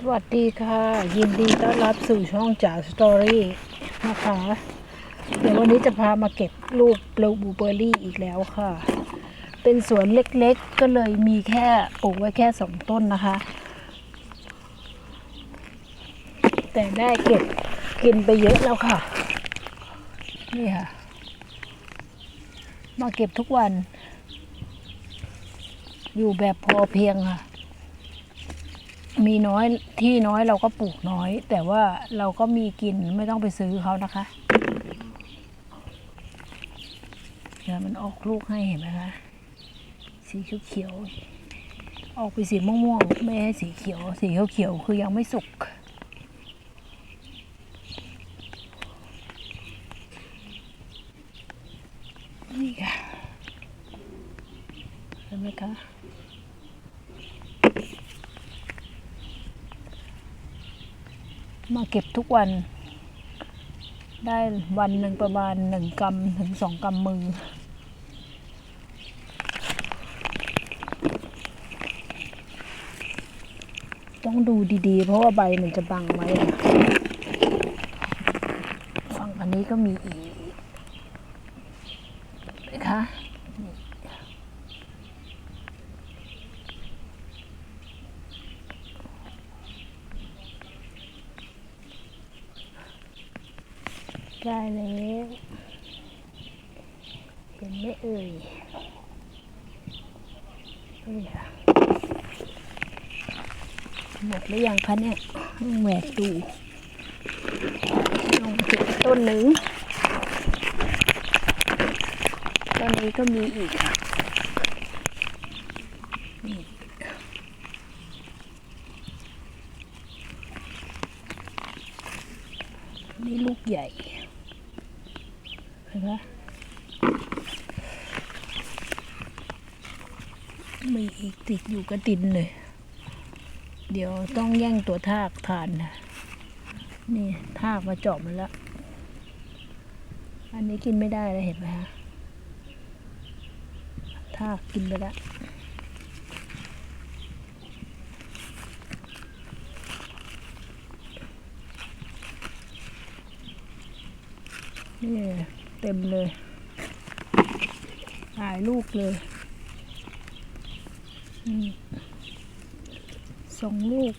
สวัสดีค่ะ ยินดีต้อนรับสู่ช่องจ๋าสตอรี่นะคะ เดี๋ยววันนี้จะพามาเก็บลูกบลูเบอร์รี่อีกแล้วค่ะ เป็นสวนเล็กๆ ก็เลยมีแค่ปลูกไว้แค่สองต้นนะคะ แต่ได้เก็บกินไปเยอะแล้วค่ะ นี่ค่ะ มาเก็บทุกวัน อยู่แบบพอเพียงค่ะ มีน้อยที่น้อยเราก็ปลูกน้อย แต่ว่าเราก็มีกินไม่ต้องไปซื้อเขานะคะเดี๋ยวมันออกลูกให้เห็นไหมคะสีเขียวๆออกไปสีม่วงๆไม่ให้สีเขียว สีเขียวๆคือยังไม่สุกนี่ค่ะเห็นไหมคะ มาเก็บทุกวัน ได้วันหนึ่งประมาณหนึ่งกำถึงสองกำมือ ต้องดูดีๆ เพราะว่าใบมันจะบังไว้ฝั่งอันนี้ก็มีอีกนะคะนี่ ได้แล้วเห็นไหมเอ่ยหมดหรือยังคะเนี่ยต้องแหวกดูลองเก็บต้นหนึ่งต้นนี้ก็มีอีกค่ะนี่นี่ลูกใหญ่ ห็นไหมมีอีกติดอยู่กระตินเลย เดี๋ยวต้องแย่งตัวทากทานนะนี่ทากมาเจาะมันแล้ว อันนี้กินไม่ได้เลยเห็นไหมฮะทากกินไปแล้วนี่ เต็มเลยหลายลูกเลยสองลูก